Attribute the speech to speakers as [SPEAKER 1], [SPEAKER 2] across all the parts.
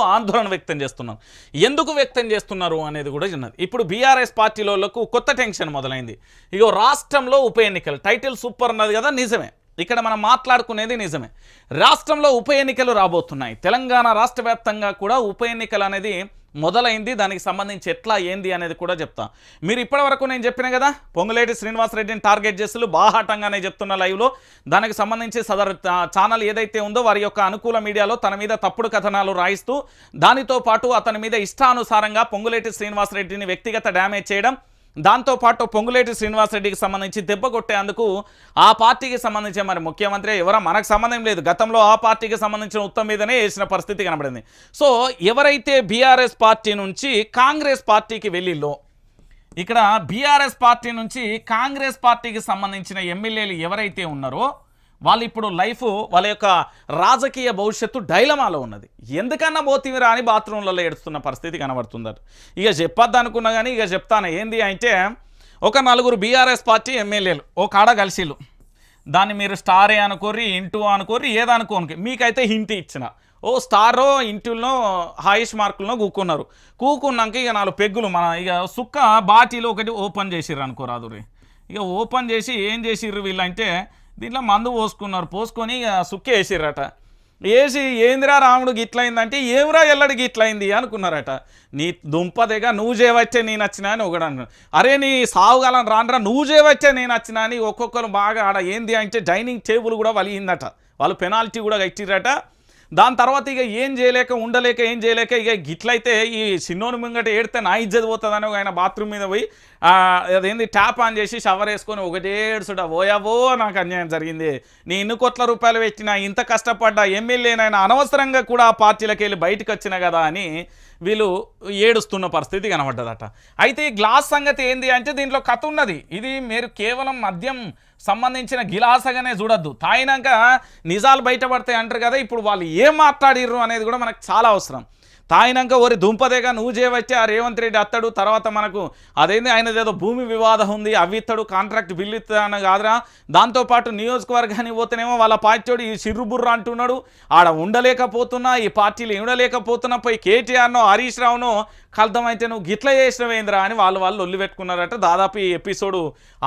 [SPEAKER 1] ఆందోళన వ్యక్తం చేస్తున్నారు ఎందుకు వ్యక్తం చేస్తున్నారు అనేది కూడా చిన్నది ఇప్పుడు బీఆర్ఎస్ పార్టీలకు కొత్త టెన్షన్ మొదలైంది. ఇగో రాష్ట్రంలో ఉప ఎన్నికలు టైటిల్ సూపర్ ఉన్నది కదా నిజమే. ఇక్కడ మనం మాట్లాడుకునేది నిజమే. రాష్ట్రంలో ఉప ఎన్నికలు రాబోతున్నాయి. తెలంగాణ రాష్ట్ర వ్యాప్తంగా కూడా ఉప ఎన్నికలు అనేది మొదలైంది దానికి సంబంధించి ఎట్లా ఏంది అనేది కూడా చెప్తా. మీరు ఇప్పటివరకు నేను చెప్పిన కదా పొంగులేటి శ్రీనివాసరెడ్డిని టార్గెట్ చేస్తూ బాహాటంగానే చెప్తున్న లైవ్లో. దానికి సంబంధించి సదర్ ఛానల్ ఏదైతే ఉందో వారి యొక్క అనుకూల మీడియాలో తన మీద తప్పుడు కథనాలు రాయిస్తూ దానితో పాటు అతని మీద ఇష్టానుసారంగా పొంగులేటి శ్రీనివాసరెడ్డిని వ్యక్తిగత డ్యామేజ్ చేయడం దాంతోపాటు పొంగులేటి శ్రీనివాసరెడ్డికి సంబంధించి దెబ్బ కొట్టేందుకు ఆ పార్టీకి సంబంధించి మరి ముఖ్యమంత్రి ఎవరో మనకు సంబంధం లేదు. గతంలో ఆ పార్టీకి సంబంధించిన ఉత్తమ మీదనే వేసిన పరిస్థితి కనబడింది. సో ఎవరైతే బీఆర్ఎస్ పార్టీ నుంచి కాంగ్రెస్ పార్టీకి వెళ్ళిల్లో ఇక్కడ బీఆర్ఎస్ పార్టీ నుంచి కాంగ్రెస్ పార్టీకి సంబంధించిన ఎమ్మెల్యేలు ఎవరైతే ఉన్నారో వాళ్ళు ఇప్పుడు లైఫ్ వాళ్ళ యొక్క రాజకీయ భవిష్యత్తు డైలమాలో ఉన్నది. ఎందుకన్నా పోతీవిరా అని బాత్రూంలలో ఏడుస్తున్న పరిస్థితి కనబడుతుందట. ఇక చెప్పొద్దు అనుకున్నా కానీ ఇక చెప్తాను ఏంది అంటే ఒక నలుగురు బీఆర్ఎస్ పార్టీ ఎమ్మెల్యేలు ఓ కాడ కలిసిలు దాన్ని మీరు స్టారే అనుకోర్రి ఇంటూ అనుకోర్రి ఏదనుకోనికి. మీకైతే హింట్ ఇచ్చిన. ఓ స్టారో ఇంటిలో హాయిష్ మార్కుల్లో కూకున్నారు కూకున్నాక ఇక నాలుగు పెగ్గులు మన ఇక సుక్క బాటిలో ఒకటి ఓపెన్ చేసిర్రు అనుకోరాదు ఇక ఓపెన్ చేసి ఏం చేసిర్రు వీళ్ళంటే దీంట్లో మందు పోసుకున్నారు. పోసుకొని ఇక సుక్క వేసిర్రట. వేసి ఏందిరా రాముడు గిట్లయిందంటే ఏమిరా ఎల్లడి గిట్లయింది? అనుకున్నారట. నీ దుంపదేగా నువ్వు చేయవచ్చే నేను వచ్చినా అని ఒకడు అన్నాడు. అరే నీ సావుగాలం రానరా నువ్వు చేయవచ్చే నేను వచ్చినా అని ఒక్కొక్కరు బాగా ఆడ ఏంది అంటే డైనింగ్ టేబుల్ కూడా వలిగిందట. వాళ్ళు పెనాల్టీ కూడా కట్టిరట దాని తర్వాత ఇక ఏం చేయలేక ఉండలేక ఏం చేయలేక ఇక గిట్లయితే ఈ చిన్నోని ముంగట ఏడితే నా ఇజ్జత్ పోతుందని ఆయన బాత్రూమ్ మీద పోయి అదేంది ట్యాప్ ఆన్ చేసి షవర్ వేసుకొని ఒకటేడుసుట ఓయావో నాకు అన్యాయం జరిగింది. నీ ఇన్ని కోట్ల రూపాయలు పెట్టినా ఇంత కష్టపడ్డా ఎమ్మెల్యేనైనా అనవసరంగా కూడా ఆ పార్టీలకు వెళ్ళి బయటకు వచ్చిన కదా అని వీళ్ళు ఏడుస్తున్న పరిస్థితి కనబడ్డదట. అయితే ఈ గ్లాస్ సంగతి ఏంది అంటే దీంట్లో కథ ఉన్నది. ఇది మీరు కేవలం మద్యం సంబంధించిన గిలాసగానే చూడొద్దు. తాగినాక నిజాలు బయటపడతాయి అంటారు కదా ఇప్పుడు వాళ్ళు ఏం మాట్లాడిర్రు అనేది కూడా మనకు చాలా అవసరం. తాగినాక ఓరి దుంపదేగా నువ్వు చేయవచ్చే ఆ రేవంత్ రెడ్డి అత్తడు. తర్వాత మనకు అదేంది? ఆయనది ఏదో భూమి వివాదం ఉంది అవి ఇత్తడు కాంట్రాక్ట్ బిల్లు ఇస్తాను కాదురా. దాంతోపాటు నియోజకవర్గానికి పోతేనేమో వాళ్ళ పార్టీడు ఈ సిర్రుబుర్ర అంటున్నాడు. ఆడ ఉండలేకపోతున్నా ఈ పార్టీలు ఉండలేకపోతున్నా పోయి కేటీఆర్నో హరీష్ రావునో కలుద్దామైతే నువ్వు గిట్ల చేసినవేంద్రా అని వాళ్ళు వాళ్ళు ఒల్లి పెట్టుకున్నారట. దాదాపు ఈ ఎపిసోడ్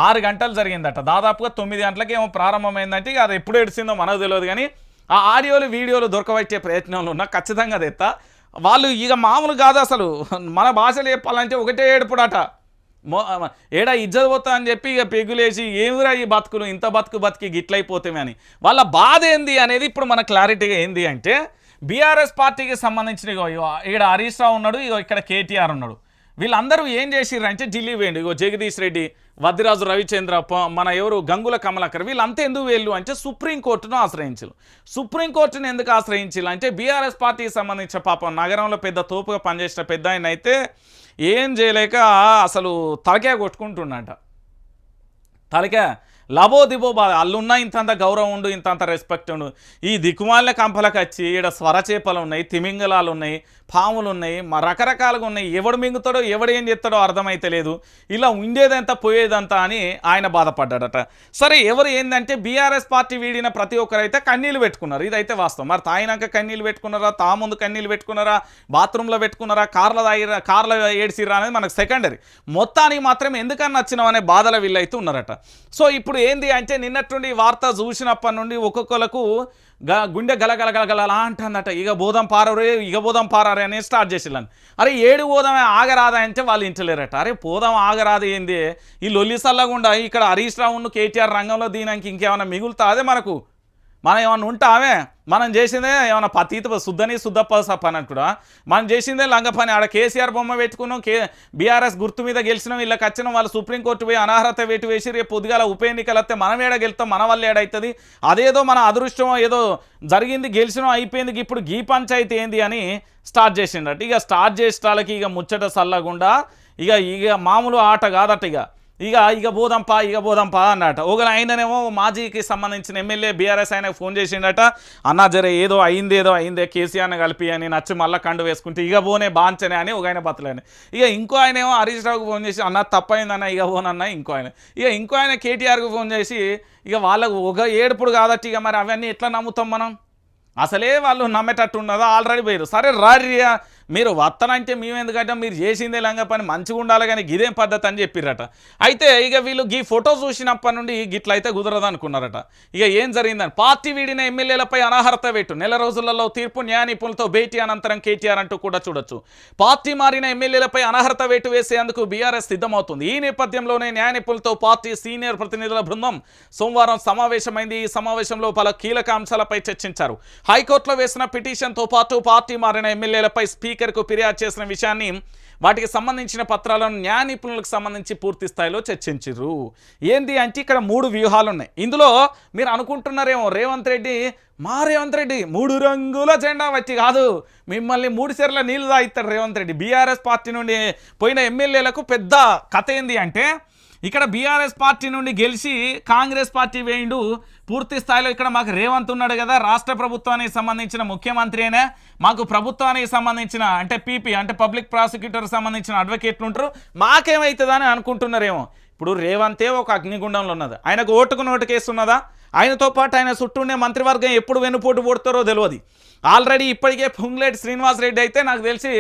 [SPEAKER 1] ఆరు గంటలు జరిగిందట. దాదాపుగా తొమ్మిది గంటలకి ఏమో ప్రారంభమైందంటే అది ఎప్పుడు ఏడిసిందో మనకు తెలియదు కానీ ఆ ఆడియోలు వీడియోలు దొరకవచ్చే ప్రయత్నంలో ఉన్నా ఖచ్చితంగా తెస్తా వాళ్ళు ఇక మామూలు కాదు అసలు. మన భాషలు చెప్పాలంటే ఒకటే ఏడుపుడట. మో ఏడా ఇజ్జత్ పోతా అని చెప్పి ఇక పెగులేసి ఏమిరా ఈ బతుకులు? ఇంత బతుకు బతికి గిట్లయిపోతామే అని. వాళ్ళ బాధ ఏంది అనేది ఇప్పుడు మన క్లారిటీగా ఏంది అంటే బీఆర్ఎస్ పార్టీకి సంబంధించిన ఇగో ఇక్కడ హరీష్ రావు ఉన్నాడు ఇగో ఇక్కడ కేటీఆర్ ఉన్నాడు. వీళ్ళందరూ ఏం చేసిర్రు అంటే ఢిల్లీ వేయండి ఇగో జగదీష్ రెడ్డి వద్దిరాజు రవిచంద్ర మన ఎవరు? గంగుల కమలాకర్. వీళ్ళంతా ఎందుకు వెళ్ళు అంటే సుప్రీంకోర్టును ఆశ్రయించారు సుప్రీంకోర్టును ఎందుకు ఆశ్రయించారు అంటే బీఆర్ఎస్ పార్టీకి సంబంధించిన పాపం. నగరంలో పెద్ద తోపుగా పనిచేసిన పెద్ద ఆయన అయితే ఏం చేయలేక అసలు తలకే కొట్టుకుంటున్నట తలకే లబో దిబో బా అల్లున్నా ఇంతంత గౌరవం ఉండు ఇంతంత రెస్పెక్ట్ ఉండు. ఈ దిక్కుమాలిన కంపలకు వచ్చి ఈడ స్వరచేపలు ఉన్నాయి తిమింగలాలు ఉన్నాయి పాములు ఉన్నాయి మా రకరకాలుగా ఉన్నాయి. ఎవడు మింగుతాడో ఎవడు ఏం చేస్తాడో అర్థమైతే లేదు. ఇలా ఉండేదంతా పోయేదంతా అని ఆయన బాధపడ్డాడట. సరే ఎవరు ఏంటంటే బీఆర్ఎస్ పార్టీ వీడిన ప్రతి ఒక్కరైతే కన్నీళ్ళు పెట్టుకున్నారు. ఇదైతే వాస్తవం. మరి తాగినాక కన్నీళ్ళు పెట్టుకున్నారా? తా ముందు కన్నీళ్ళు పెట్టుకున్నారా? బాత్రూంలో పెట్టుకున్నారా? కార్ల తాగిరా కార్ల ఏడ్చిరా అనేది మనకు సెకండరీ మొత్తానికి మాత్రం ఎందుకన్నా నచ్చినాం అనే బాధల వీళ్ళైతే ఉన్నారట. సో ఇప్పుడు ఏంది అంటే నిన్నటి నుండి ఈ వార్త చూసినప్పటి నుండి ఒక్కొక్కలకు గ గుండె గలగల అంటుందట. ఇక బోధం పారరే ఇక బోధం పారరే అని స్టార్ట్ చేసిల్లని అరే ఏడు పోదామే ఆగరాదా అంటే వాళ్ళు ఇంటలేరట. అరే పోదాం ఆగరాదు ఏంది? ఈ లొల్లిసల్లగుండా ఇక్కడ హరీష్ రావును కేటీఆర్ రంగంలో దీనికి ఇంకేమైనా మిగులుతా అదే మనకు? మనం ఏమన్నా ఉంటామే మనం చేసిందే ఏమన్నా పతీత శుద్ధని శుద్ధప్ప పని కూడా మనం చేసిందే లంగ పని. ఆడ కేసీఆర్ బొమ్మ పెట్టుకున్నాం కే బీఆర్ఎస్ గుర్తు మీద గెలిచినాం వీళ్ళకి వచ్చినాం వాళ్ళు సుప్రీంకోర్టు పోయి అనర్హత వేటు వేసి రేపు పొద్దుగాల ఉప ఎన్నికలు వస్తే మనం ఏడ గెలుస్తాం మన వల్ల ఏడవుతుంది అదేదో మన అదృష్టం ఏదో జరిగింది గెలిచినాం అయిపోయింది ఇప్పుడు గీ పంచాయతీ ఏంది అని స్టార్ట్ చేసిండట ఇక స్టార్ట్ చేసే వాళ్ళకి ఇక ముచ్చట సల్లగుండా ఇక ఇక మామూలు ఆట కాదట ఇక. ఇక ఇక పోదాంపా ఇక పోదాంపా అన్నట ఒకరు ఆయననేమో మాజీకి సంబంధించిన ఎమ్మెల్యే బీఆర్ఎస్ ఆయనకు ఫోన్ చేసిండట. అన్నా జరే ఏదో అయింది ఏదో అయిందే కేసీఆర్ని కలిపి అని నచ్చి మళ్ళీ కండు వేసుకుంటే ఇక పోనే బాంచనే అని ఒక ఆయన బతలేని. ఇక ఇంకో ఆయన ఏమో హరీష్ రావుకు ఫోన్ చేసి అన్న తప్పైందన్న ఇక పోనన్న ఇంకో ఆయన. ఇక ఇంకో ఆయన కేటీఆర్కు ఫోన్ చేసి ఇక వాళ్ళకు ఒక ఏడుపుడు కాదట్టి ఇక మరి అవన్నీ ఎట్లా నమ్ముతాం మనం? అసలే వాళ్ళు నమ్మేటట్టు ఉన్నదో? ఆల్రెడీ పోయారు సరే రారియా మీరు వత్తనంటే మేము ఎందుకంటే మీరు చేసిందే లంగా పని మంచిగా ఉండాలి కానీ ఇదేం పద్ధతి అని చెప్పిర్రట. అయితే ఇక వీళ్ళు ఈ ఫోటో చూసినప్పటి నుండి గిట్లయితే కుదరదు అనుకున్నారట ఇక ఏం జరిగిందని? పార్టీ వీడిన ఎమ్మెల్యేలపై అనర్హత వేటు. నెల రోజులలో తీర్పు న్యాయ నిపుణులతో భేటీ అనంతరం కేటీఆర్ అంటూ కూడా చూడొచ్చు. పార్టీ మారిన ఎమ్మెల్యేలపై అనర్హత వేటు వేసేందుకు బీఆర్ఎస్ సిద్ధమవుతుంది. ఈ నేపథ్యంలోనే న్యాయ నిపుణులతో పార్టీ సీనియర్ ప్రతినిధుల బృందం సోమవారం సమావేశమైంది. ఈ సమావేశంలో పలు కీలక అంశాలపై చర్చించారు. హైకోర్టులో వేసిన పిటిషన్తో పాటు పార్టీ మారిన ఎమ్మెల్యేలపై స్పీకర్ స్పీకర్కు ఫిర్యాదు చేసిన విషయాన్ని వాటికి సంబంధించిన పత్రాలను న్యాయ నిపుణులకు సంబంధించి పూర్తి స్థాయిలో చర్చించారు ఏంది అంటే ఇక్కడ మూడు వ్యూహాలు ఉన్నాయి ఇందులో మీరు అనుకుంటున్నారేమో రేవంత్ రెడ్డి మా రేవంత్ రెడ్డి మూడు రంగుల జెండా వచ్చి కాదు. మిమ్మల్ని మూడు సెర్ల నీళ్ళు తాగిస్తాడు రేవంత్ రెడ్డి. బీఆర్ఎస్ పార్టీ నుండి పోయిన ఎమ్మెల్యేలకు పెద్ద కథ ఏంది అంటే ఇక్కడ బీఆర్ఎస్ పార్టీ నుండి గెలిచి కాంగ్రెస్ పార్టీ వేయిండు. పూర్తి స్థాయిలో ఇక్కడ మాకు రేవంత్ ఉన్నాడు కదా రాష్ట్ర ప్రభుత్వానికి సంబంధించిన ముఖ్యమంత్రి అయినా మాకు ప్రభుత్వానికి సంబంధించిన అంటే పీపీ అంటే పబ్లిక్ ప్రాసిక్యూటర్ సంబంధించిన అడ్వకేట్లు ఉంటారు. మాకేమవుతుందని అనుకుంటున్నారేమో. ఇప్పుడు రేవంతే ఒక అగ్నిగుండంలో ఉన్నది. ఆయనకు ఓటుకు నోటు కేసు ఉన్నదా? ఆయనతో పాటు ఆయన చుట్టూ ఉండే మంత్రివర్గం ఎప్పుడు వెనుపోటు పొడతారో తెలియదు. ఆల్రెడీ ఇప్పటికే పుంగ్లేటి శ్రీనివాస్ రెడ్డి అయితే నాకు తెలిసి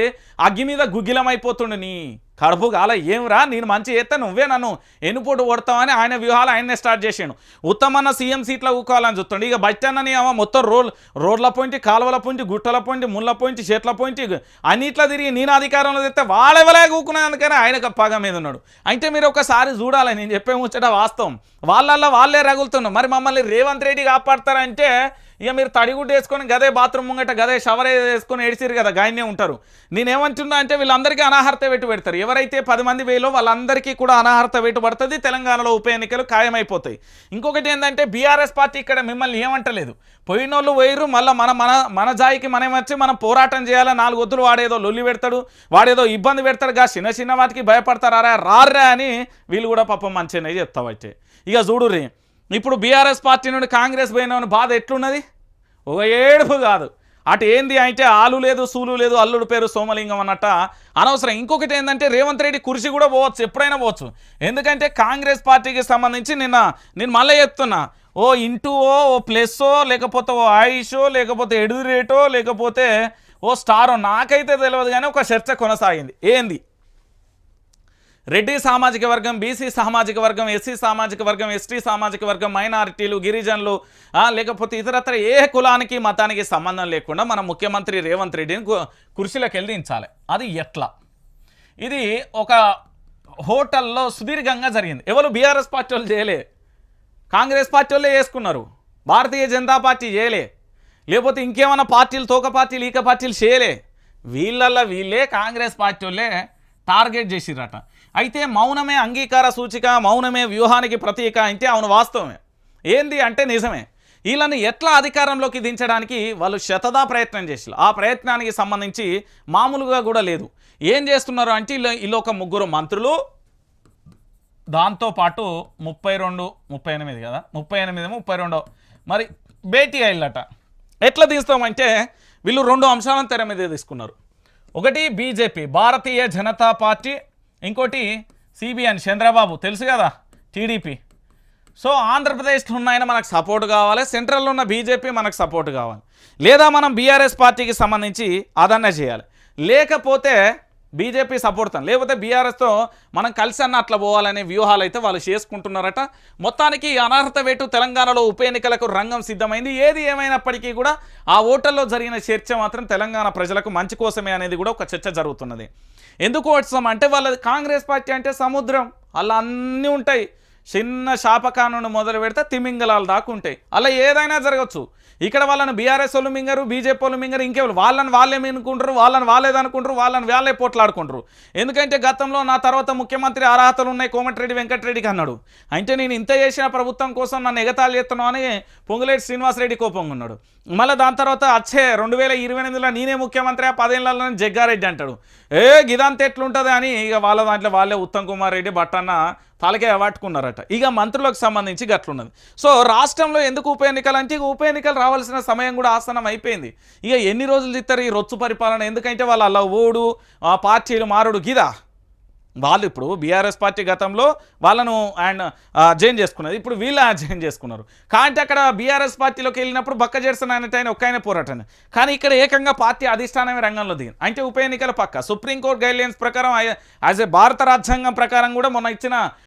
[SPEAKER 1] అగ్గి మీద గుగ్గిలం అయిపోతుండు నీ. కడుపు కాల ఏమిరా? నేను మంచి చేస్తే నువ్వే నన్ను ఎన్నుపోటు కొడతావని ఆయన వ్యూహాలు ఆయన్నే స్టార్ట్ చేసాడు. ఉత్తమన్న సీఎం సీట్లో ఊకోవాలని చూస్తుండే. ఇక బచ్చన్నని ఏమో మొత్తం రోడ్ రోడ్ల పోయింటి కాలువల పోయింటి గుట్టల పోయింటి ముళ్ళ పోయింటి చెట్ల పోయింటి అన్నిట్లో తిరిగి నేను అధికారంలో తెస్తే వాళ్ళెవలే కూకునేందుకని ఆయన పగ మీద ఉన్నాడు. అయితే మీరు ఒకసారి చూడాలి నేను చెప్పే ముచ్చట వాస్తవం. వాళ్ళల్లో వాళ్ళే రగులుతున్నాం మరి మమ్మల్ని రేవంత్ రెడ్డి కాపాడతారంటే ఇక మీరు తడిగుడ్డ వేసుకొని గదే బాత్రూమ్ ముంగట గదే షవర్ వేసుకొని ఏడిసిరు కదా గాయనే ఉంటారు. నేనేమంటున్నా అంటే వీళ్ళందరికీ అనాహర్త పెట్టి పెడతారు. ఎవరైతే పది మంది వేలో వాళ్ళందరికీ కూడా అనర్హత వేటు పడుతుంది తెలంగాణలో ఉప ఎన్నికలు ఖాయమైపోతాయి. ఇంకొకటి ఏంటంటే బీఆర్ఎస్ పార్టీ ఇక్కడ మిమ్మల్ని ఏమంటలేదు. పోయినోళ్ళు పోయిర్రు మళ్ళీ మన మన మన జాయికి మనం వచ్చి మనం పోరాటం చేయాలి నాలుగు వద్దులు వాడేదో లొల్లి పెడతాడు వాడేదో ఇబ్బంది పెడతాడు గా చిన్న చిన్న వాటికి భయపడతారా రారా అని వీళ్ళు కూడా పాపం మంచిగానే చెప్తావైతే ఇక చూడుర్రి ఇప్పుడు బీఆర్ఎస్ పార్టీ నుండి కాంగ్రెస్ పోయిన బాధ ఎట్లున్నది? ఒక ఏడుపు కాదు. అటు ఏంది అయితే ఆలు లేదు సూలు లేదు అల్లుడు పేరు సోమలింగం అన్నట్ట. అనవసరం. ఇంకొకటి ఏంటంటే రేవంత్ రెడ్డి కురిసి కూడా పోవచ్చు ఎప్పుడైనా పోవచ్చు. ఎందుకంటే కాంగ్రెస్ పార్టీకి సంబంధించి నిన్న నేను మళ్ళీ చెప్తున్నా. ఓ ఇంటూ ఓ ప్లస్సో లేకపోతే ఓ ఆయుషో లేకపోతే ఎడురేటో లేకపోతే ఓ స్టారో నాకైతే తెలియదు కానీ ఒక చర్చ కొనసాగింది. ఏంది? రెడ్డి సామాజిక వర్గం బీసీ సామాజిక వర్గం ఎస్సీ సామాజిక వర్గం ఎస్టీ సామాజిక వర్గం మైనారిటీలు గిరిజనులు లేకపోతే ఇతరత్ర ఏ కులానికి మతానికి సంబంధం లేకుండా మన ముఖ్యమంత్రి రేవంత్ రెడ్డిని కు- కుర్చీలోకి అది ఎట్లా? ఇది ఒక హోటల్లో సుదీర్ఘంగా జరిగింది. ఎవరు బీఆర్ఎస్ పార్టీ వాళ్ళు చేయలే. కాంగ్రెస్ పార్టీ వాళ్ళే చేసుకున్నారు. భారతీయ జనతా పార్టీ చేయలే. లేకపోతే ఇంకేమైనా పార్టీలు తోక పార్టీలు ఈక పార్టీలు చేయలే. వీళ్ళల్లో వీళ్ళే కాంగ్రెస్ పార్టీ వాళ్ళే టార్గెట్ చేసిరట అయితే మౌనమే అంగీకార సూచిక మౌనమే వ్యూహానికి ప్రతీక అంటే అవును వాస్తవమే. ఏంది అంటే నిజమే. వీళ్ళని ఎట్లా అధికారంలోకి దించడానికి వాళ్ళు శతదా ప్రయత్నం చేసి ఆ ప్రయత్నానికి సంబంధించి మామూలుగా కూడా లేదు. ఏం చేస్తున్నారు అంటే వీళ్ళు వీళ్ళు ఒక ముగ్గురు మంత్రులు. దాంతోపాటు ముప్పై రెండు ముప్పై ఎనిమిది కదా? ముప్పై ఎనిమిది ముప్పై రెండో. మరి భేటీ అయ్యిల్లట ఎట్లా తీస్తామంటే వీళ్ళు రెండు అంశాలను తెర మీద తీసుకున్నారు. ఒకటి బీజేపీ భారతీయ జనతా పార్టీ ఇంకోటి సిబిఎన్ చంద్రబాబు తెలుసు కదా టీడీపీ సో ఆంధ్రప్రదేశ్లో ఉన్న ఆయన మనకు సపోర్ట్ కావాలి సెంట్రల్లో ఉన్న బీజేపీ మనకు సపోర్ట్ కావాలి. లేదా మనం బీఆర్ఎస్ పార్టీకి సంబంధించి అదన్న చేయాలి. లేకపోతే బీజేపీ సపోర్ట్ లేకపోతే బీఆర్ఎస్తో మనం కలిసి అన్న అట్లా పోవాలనే వ్యూహాలు అయితే వాళ్ళు చేసుకుంటున్నారట. మొత్తానికి అనర్హత వేటు తెలంగాణలో ఉప ఎన్నికలకు రంగం సిద్ధమైంది. ఏది ఏమైనప్పటికీ కూడా ఆ ఓటర్లో జరిగిన చర్చ మాత్రం తెలంగాణ ప్రజలకు మంచి కోసమే అనేది కూడా ఒక చర్చ జరుగుతున్నది. ఎందుకు వచ్చాం అంటే వాళ్ళది కాంగ్రెస్ పార్టీ అంటే సముద్రం. అలా అన్నీ ఉంటాయి. చిన్న శాపకాను మొదలు పెడితే తిమింగలాలు దాకా ఉంటాయి. అలా ఏదైనా జరగచ్చు. ఇక్కడ వాళ్ళని బీఆర్ఎస్ వాళ్ళు మింగరు బీజేపీ వాళ్ళు మింగరు ఇంకెవరు వాళ్ళని వాళ్ళే మినుకుంటారు వాళ్ళని వాళ్ళేదనుకుంటారు వాళ్ళని వాళ్ళే పోట్లాడుకుంటారు. ఎందుకంటే గతంలో నా తర్వాత ముఖ్యమంత్రి అర్హతలు ఉన్నాయి కోమటిరెడ్డి వెంకటరెడ్డికి అన్నాడు. అంటే నేను ఇంత చేసిన ప్రభుత్వం కోసం నన్ను ఎగతాళి చేస్తున్నావు అని పొంగులేటి శ్రీనివాసరెడ్డి కోపంగా ఉన్నాడు. మళ్ళీ దాని తర్వాత అచ్చే రెండు వేల ఇరవై ఎనిమిదిలో నేనే ముఖ్యమంత్రి ఆ పదేళ్ళలో జగ్గారెడ్డి అంటాడు. ఏ గిదాంత ఎట్లుంటుంది అని ఇక వాళ్ళ దాంట్లో వాళ్ళే ఉత్తమ్ కుమార్ రెడ్డి బట్టన్న తలకే పట్టుకున్నారట ఇక మంత్రులకు సంబంధించి గట్లున్నది. సో రాష్ట్రంలో ఎందుకు ఉప ఎన్నికలు అంటే ఇక ఉప ఎన్నికలు రావాల్సిన సమయం కూడా ఆసనం అయిపోయింది. ఇక ఎన్ని రోజులు తిత్తారు ఈ రొచ్చు పరిపాలన? ఎందుకంటే వాళ్ళు అలా ఓడు పార్టీలు మారుడు గిదా? వాళ్ళు ఇప్పుడు బీఆర్ఎస్ పార్టీ గతంలో వాళ్ళను అండ్ జాయిన్ చేసుకున్నది. ఇప్పుడు వీళ్ళు జాయిన్ చేసుకున్నారు. కాబట్టి అక్కడ బీఆర్ఎస్ పార్టీలోకి వెళ్ళినప్పుడు బక్క జెర్సన్ అనేట ఆయన ఒక్క ఆయన పోరాటం కానీ ఇక్కడ ఏకంగా పార్టీ అధిష్టానమే రంగంలో దిగింది. అంటే ఉప ఎన్నికల పక్క సుప్రీంకోర్టు గైడ్లైన్స్ ప్రకారం యాజ్ ఏ భారత రాజ్యాంగం ప్రకారం కూడా మొన్న ఇచ్చిన